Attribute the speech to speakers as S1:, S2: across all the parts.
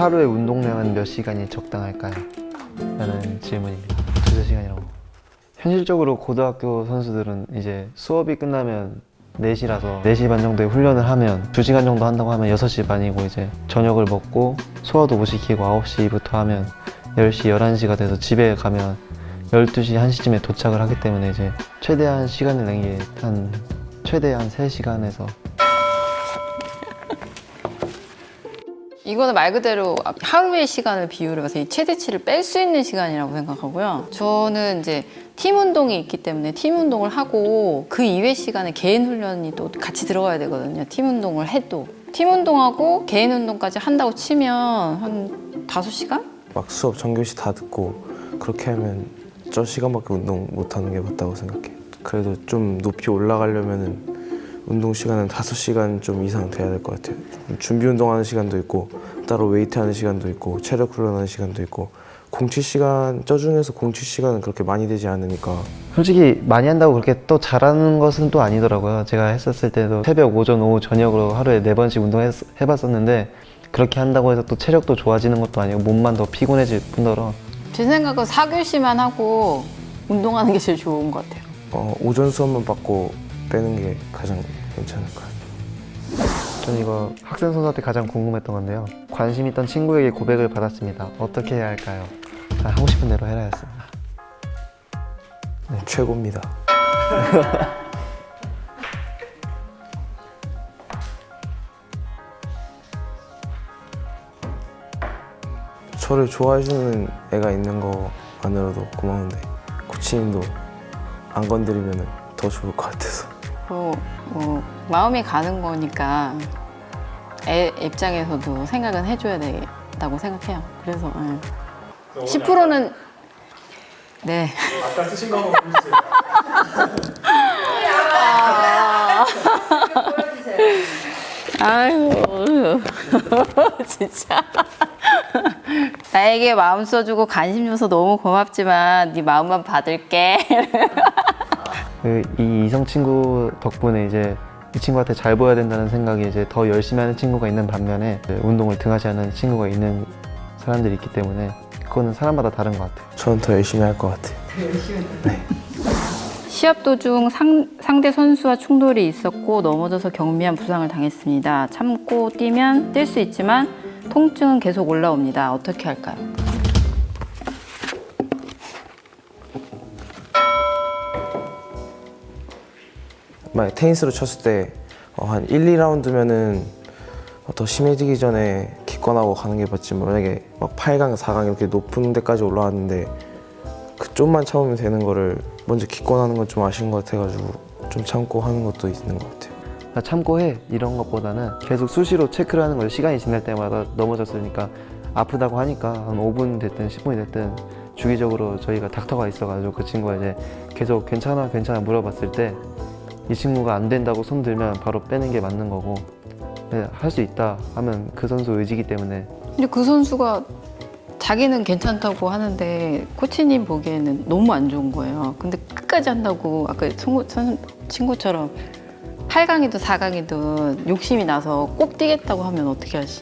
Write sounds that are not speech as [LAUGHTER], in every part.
S1: 하루의 운동량은 몇 시간이 적당할까요? 라는 질문입니다. 두세 시간이라고. 현실적으로 고등학교 선수들은 이제 수업이 끝나면 4시라서 4시 반 정도에 훈련을 하면 2시간 정도 한다고 하면 6시 반이고 이제 저녁을 먹고 소화도 못 시키고 9시부터 하면 10시, 11시가 돼서 집에 가면 12시, 1시쯤에 도착을 하기 때문에 이제 최대한 시간을 한 최대 한 3시간에서
S2: 이거는 말 그대로 하루의 시간을 비유를 해서 이 최대치를 뺄 수 있는 시간이라고 생각하고요. 저는 이제 팀 운동이 있기 때문에 팀 운동을 하고 그 이외 시간에 개인 훈련이 또 같이 들어가야 되거든요. 팀 운동을 해도. 팀 운동하고 개인 운동까지 한다고 치면 한 다섯 시간
S3: 막 수업 정교시 다 듣고 그렇게 하면 저 시간밖에 운동 못 하는 게 맞다고 생각해. 그래도 좀 높이 올라가려면은 운동 시간은 5시간 좀 이상 돼야 될 것 같아요. 좀 준비 운동하는 시간도 있고 따로 웨이트 하는 시간도 있고 체력 훈련하는 시간도 있고 공치 시간 저 중에서 공치 시간은 그렇게 많이 되지 않으니까
S1: 솔직히 많이 한다고 그렇게 또 잘하는 것은 또 아니더라고요. 제가 했었을 때도 새벽, 오전, 오후, 저녁으로 하루에 네 번씩 운동해봤었는데 그렇게 한다고 해서 또 체력도 좋아지는 것도 아니고 몸만 더 피곤해질 뿐더러
S2: 제 생각은 4교시만 하고 운동하는 게 제일 좋은 것 같아요.
S3: 어, 오전 수업만 받고 빼는 게 가장 괜찮을 것 같아요.
S1: 저는 이거 학생 선수한테 가장 궁금했던 건데요. 관심 있던 친구에게 고백을 받았습니다. 어떻게 해야 할까요? 아, 하고 싶은 대로 해라 했습니다.
S3: 최고입니다. [LAUGHS] 저를 좋아해주는 애가 있는 거만으로도 고마운데 코치님도 안 건드리면 더 좋을 것 같아서
S2: 뭐, 뭐 마음이 가는 거니까 애 입장에서도 생각은 해줘야 된다고 생각해요. 그래서 예. 10%는 네.
S4: 아까 쓰신 거 한번 보여주세요.
S2: 아유 [LAUGHS] 진짜 나에게 마음 써주고 관심 줘서 너무 고맙지만 네 마음만 받을게. [LAUGHS]
S1: 그 이 이성 친구 덕분에 이제 이 친구한테 잘 보여야 된다는 생각이 이제 더 열심히 하는 친구가 있는 반면에 운동을 등하시 하는 친구가 있는 사람들이 있기 때문에 그거는 사람마다 다른 것 같아요.
S3: 저는 더 열심히 할 것 같아요. [LAUGHS]
S2: 시합 도중 상, 상대 선수와 충돌이 있었고 넘어져서 경미한 부상을 당했습니다. 참고 뛰면 뛸 수 있지만 통증은 계속 올라옵니다. 어떻게 할까요?
S3: 만약 테니스로 쳤을 때 한 1, 2라운드면은 더 심해지기 전에 기권하고 가는 게 맞지 만약에 막 8강, 4강 이렇게 높은 데까지 올라왔는데 그 좀만 참으면 되는 거를 먼저 기권하는 건 좀 아쉬운 것 같아가지고 좀 참고 하는 것도 있는 것 같아요.
S1: 나 참고 해 이런 것보다는 계속 수시로 체크를 하는 거예요. 시간이 지날 때마다 넘어졌으니까 아프다고 하니까 한 5분 됐든 10분이 됐든 주기적으로 저희가 닥터가 있어가지고 그 친구가 이제 계속 괜찮아 괜찮아 물어봤을 때 이 친구가 안 된다고 손 들면 바로 빼는 게 맞는 거고 할 수 있다 하면 그 선수 의지기 때문에
S2: 근데 그 선수가 자기는 괜찮다고 하는데 코치님 보기에는 너무 안 좋은 거예요. 근데 끝까지 한다고 아까 친구, 친구처럼 8강이든 4강이든 욕심이 나서 꼭 뛰겠다고 하면 어떻게 하시?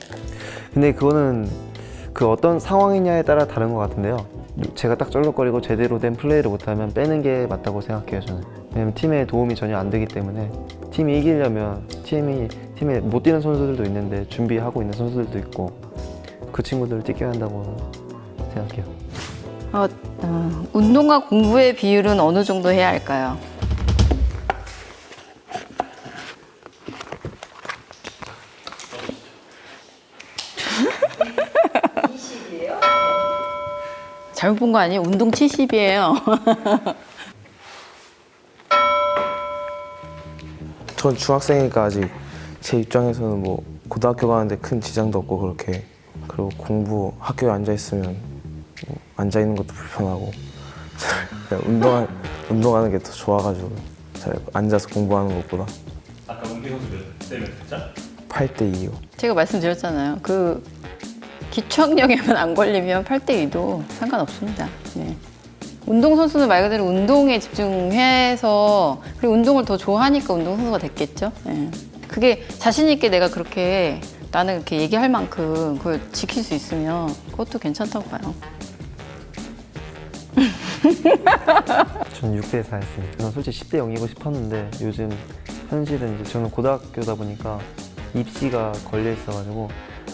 S1: 근데 그거는 그 어떤 상황이냐에 따라 다른 것 같은데요. 제가 딱 쩔럭거리고 제대로 된 플레이를 못하면 빼는 게 맞다고 생각해요, 저는. 왜냐면 팀에 도움이 전혀 안 되기 때문에 팀이 이기려면 팀이 팀에 못 뛰는 선수들도 있는데 준비하고 있는 선수들도 있고 그 친구들을 뛰게 한다고 생각해요.
S2: 어, 어, 운동과 공부의 비율은 어느 정도 해야 할까요? [LAUGHS] 잘못 본 거 아니에요? 운동 70이에요. [LAUGHS]
S3: 전 중학생이니까 아직 제 입장에서는 뭐 고등학교 가는데 큰 지장도 없고 그렇게 그리고 공부 학교에 앉아 있으면 뭐 앉아 있는 것도 불편하고 그냥 운동하, 운동하는 게 더 좋아가지고 잘 앉아서 공부하는 것보다
S4: 아까 문기 선수 몇대몇 자?
S3: 8대 2요.
S2: 제가 말씀드렸잖아요. 그 기초학력에만 안 걸리면 8대 2도 상관없습니다. 네. 운동선수는 말 그대로 운동에 집중해서 그리고 운동을 더 좋아하니까 운동선수가 됐겠죠. 네. 그게 자신 있게 내가 그렇게 나는 이렇게 얘기할 만큼 그걸 지킬 수 있으면 그것도 괜찮다고 봐요. [LAUGHS]
S1: 전 6대 4였습니다. 저는 솔직히 10대 0이고 싶었는데 요즘 현실은 이제 저는 고등학교다 보니까 입시가 걸려 있어가지고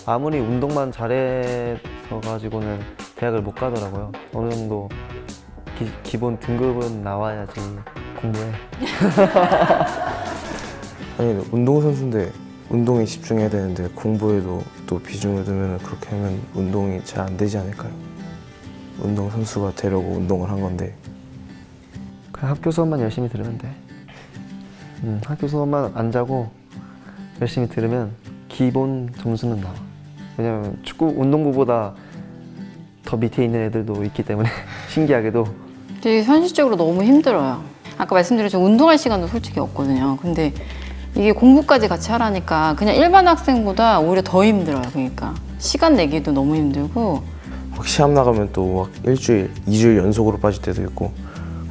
S1: 아무리 운동만 잘해서 가지고는 대학을 못 가더라고요. 어느 정도 기, 본 등급은 나와야지 공부해. [LAUGHS]
S3: 아니 운동 선수인데 운동에 집중해야 되는데 공부에도 또 비중을 두면 그렇게 하면 운동이 잘 안 되지 않을까요? 운동 선수가 되려고 운동을 한 건데
S1: 그냥 학교 수업만 열심히 들으면 돼. 음, 학교 수업만 안 자고 열심히 들으면 기본 점수는 나와. 왜냐면 축구 운동부보다 더 밑에 있는 애들도 있기 때문에 [LAUGHS] 신기하게도
S2: 되게 현실적으로 너무 힘들어요. 아까 말씀드린 저 운동할 시간도 솔직히 없거든요. 근데 이게 공부까지 같이 하라니까 그냥 일반 학생보다 오히려 더 힘들어요. 그러니까 시간 내기도 너무 힘들고
S3: 막 시합 나가면 또막 일주일, 이주일 연속으로 빠질 때도 있고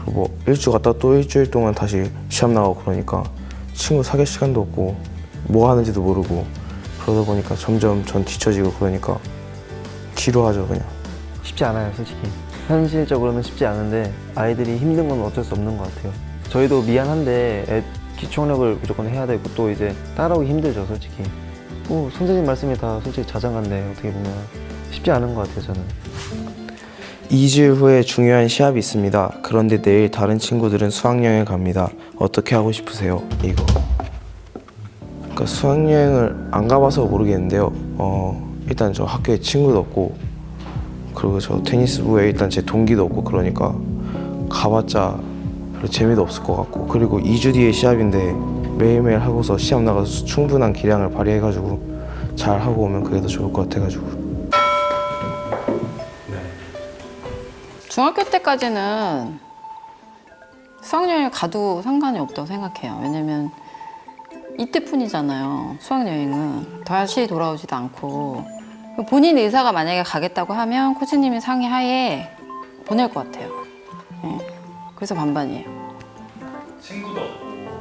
S3: 그리고 뭐 일주 갔다 또 일주일 동안 다시 시합 나가고 그러니까 친구 사귈 시간도 없고 뭐 하는지도 모르고 그러다 보니까 점점 전 뒤처지고 그러니까 지루하죠 그냥
S1: 쉽지 않아요, 솔직히. 현실적으로는 쉽지 않은데 아이들이 힘든 건 어쩔 수 없는 것 같아요. 저희도 미안한데 애 기초력을 무조건 해야 되고 또 이제 따라오기 힘들죠, 솔직히. 뭐 선생님 말씀이 다 솔직히 자장한데 어떻게 보면 쉽지 않은 것 같아요, 저는.
S3: 2주일 후에 중요한 시합이 있습니다. 그런데 내일 다른 친구들은 수학여행 갑니다. 어떻게 하고 싶으세요? 이거. 그러니까 수학여행을 안 가봐서 모르겠는데요. 어, 일단 저 학교에 친구도 없고 그리고 저 테니스부에 일단 제 동기도 없고 그러니까 가봤자 별로 재미도 없을 것 같고 그리고 2주 뒤에 시합인데 매일매일 하고서 시합 나가서 충분한 기량을 발휘해가지고 잘 하고 오면 그게 더 좋을 것 같아가지고
S2: 중학교 때까지는 수학여행 가도 상관이 없다고 생각해요. 왜냐면 이때뿐이잖아요. 수학여행은 다시 돌아오지도 않고 본인 의사가 만약에 가겠다고 하면 코치님이 상의하에 보낼 것 같아요. 예. 그래서 반반이에요.
S4: 친구도 없고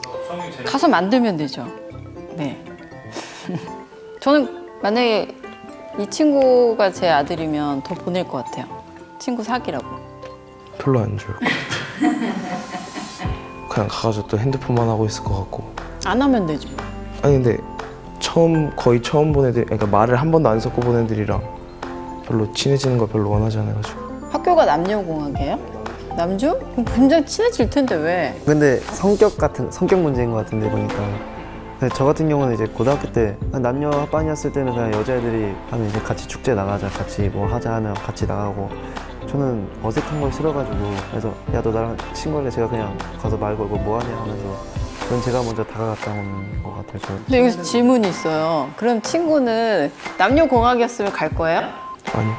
S4: 그래서 수학여행 재밌
S2: 가서 만들면 되죠. 네. [LAUGHS] 저는 만약에 이 친구가 제 아들이면 더 보낼 것 같아요. 친구 사귀라고.
S3: 별로 안 좋을 것 같아요. [LAUGHS] 그냥 가가지고 또 핸드폰만 하고 있을 것 같고.
S2: 안 하면 되죠.
S3: 아니 근데 처음 거의 처음 본 애들, 그러니까 말을 한 번도 안 섞고 본 애들이랑 별로 친해지는 거 별로 원하지 않아가지고.
S2: 학교가 남녀공학이에요? 남주? 그럼 굉장히 친해질 텐데 왜?
S1: 근데 성격 같은 성격 문제인 것 같은데 보니까 근데 저 같은 경우는 이제 고등학교 때 남녀 합반이었을 때는 그냥 여자애들이 하면 이제 같이 축제 나가자 같이 뭐 하자 하면 같이 나가고 저는 어색한 걸 싫어가지고 그래서 야 너 나랑 친구할래 제가 그냥 가서 말 걸고 뭐 하냐 하면서 그건 제가 먼저 다가갔다 온것 같아요 저
S2: 근데 여기서 질문이 있어요. 그럼 친구는 남녀공학이었으면 갈 거예요?
S3: 아니.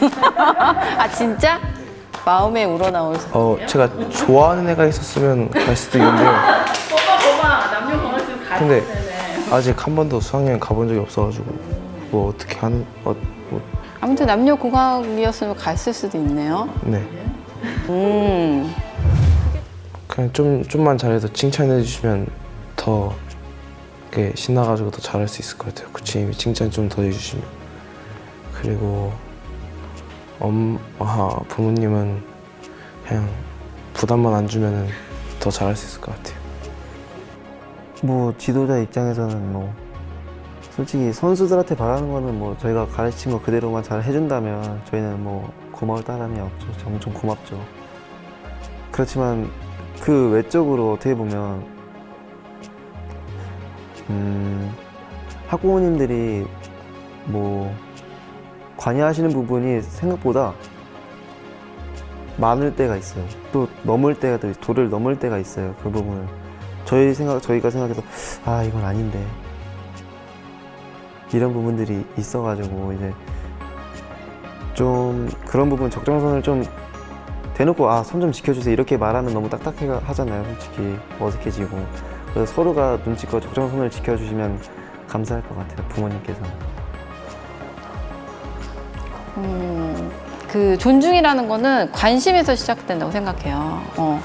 S3: [LAUGHS]
S2: 아 진짜? 마음에 우러나올 수.
S3: 어 제가 좋아하는 애가 있었으면 갈 수도 있는데요.
S2: 봐봐 봐봐 남녀공학이었으면 갈
S3: 근데 아직 한 번도 수학여행 가본 적이 없어가지고 뭐 어떻게 하는 어, 뭐,
S2: 아무튼 남녀공학이었으면 갔을 수도 있네요.
S3: 네.
S2: 음.
S3: 그냥 좀 좀만 잘해서 칭찬해 주시면 더 이렇게 신나가지고 더 잘할 수 있을 것 같아요. 코치님이 칭찬 좀 더 해주시면 그리고 엄마 부모님은 그냥 부담만 안 주면은 더 잘할 수 있을 것 같아요.
S1: 뭐 지도자 입장에서는 뭐 솔직히 선수들한테 바라는 거는 뭐 저희가 가르친 거 그대로만 잘 해준다면 저희는 뭐 고마울 따름이 없죠. 저 엄청 고맙죠. 그렇지만 그 외적으로 어떻게 보면 음 학부모님들이 뭐 관여하시는 부분이 생각보다 많을 때가 있어요. 또 넘을 때가 또 도를 넘을 때가 있어요. 그 부분을 저희 생각 저희가 생각해서 아 이건 아닌데 이런 부분들이 있어가지고 이제 좀 그런 부분 적정선을 좀 대놓고 아 손 좀 지켜주세요. 이렇게 말하면 너무 딱딱해 하잖아요 솔직히. 어색해지고. 그래서 서로가 눈치껏 적정 선을 지켜주시면 감사할 것 같아요 부모님께서는
S2: 음, 그 존중이라는 거는 관심에서 시작된다고 생각해요. 어,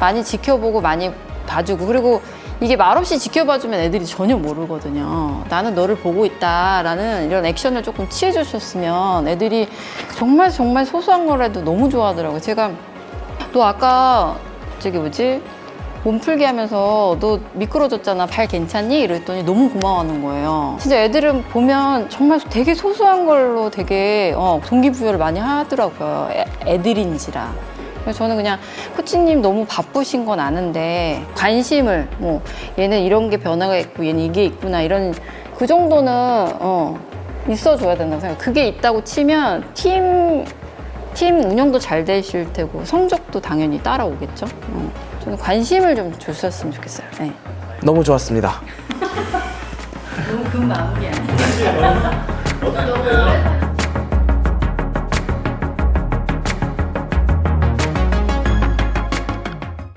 S2: 많이 지켜보고 많이 봐주고. 그리고 이게 말없이 지켜봐주면 애들이 전혀 모르거든요. 나는 너를 보고 있다라는 이런 액션을 조금 취해주셨으면 애들이 정말 정말 소소한 거라도 너무 좋아하더라고요. 제가 너 아까 저기 뭐지 몸풀기 하면서 너 미끄러졌잖아 발 괜찮니? 이랬더니 너무 고마워하는 거예요 진짜 애들은 보면 정말 되게 소소한 걸로 되게 어, 동기부여를 많이 하더라고요 애, 애들인지라 그래서 저는 그냥 코치님 너무 바쁘신 건 아는데 관심을 뭐 얘는 이런 게 변화가 있고 얘는 이게 있구나 이런 그 정도는 어, 있어줘야 된다고 생각해요 그게 있다고 치면 팀 팀 운영도 잘 되실 테고 성적도 당연히 따라오겠죠. 어. 저는 관심을 좀 줬었으면 좋겠어요. 네.
S3: 너무 좋았습니다. [LAUGHS]
S2: 너무 금 마무리 아니에요? [LAUGHS]